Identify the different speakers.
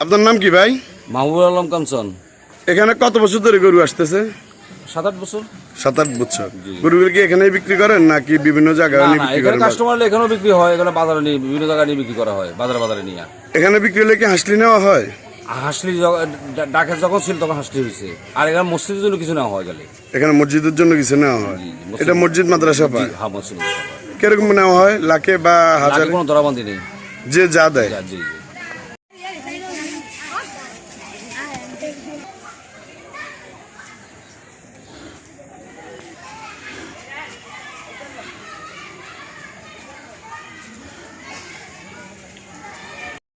Speaker 1: আপনার নাম কি ভাই?
Speaker 2: মাহবুবুল আলম কাঞ্চন।
Speaker 1: এখানে কত বছর ধরে গরু আসতেছে?
Speaker 2: সাত আট বছর?
Speaker 1: সাত আট বছর। গরুগুলো কি এখানে বিক্রি করেন নাকি বিভিন্ন জায়গায় নিয়ে
Speaker 2: কাস্টমার এখানেও বিক্রি হয় এখানে বাজারে নিয়ে বিভিন্ন জায়গায় নিয়ে বিক্রি করা হয় বাজারে বাজারে নিয়ে।
Speaker 1: এখানে বিক্রি হলে কি হাসলি নেওয়া হয়?
Speaker 2: হাসলি ডাকে যখন ছিল তখন হাসলি হয়েছে। আর এখানে মসজিদের জন্য কিছু নেওয়া হয় গেলে
Speaker 1: এখানে মসজিদের জন্য কিছু নেওয়া হয়? এটা মসজিদ মাদ্রাসা পায়?
Speaker 2: হ্যাঁ মসজিদ
Speaker 1: কীরকম নেওয়া হয় লাখে বা হাজার?
Speaker 2: কোনো দরাবন্দি নেই।
Speaker 1: যে যা দেয়।
Speaker 2: জি জি।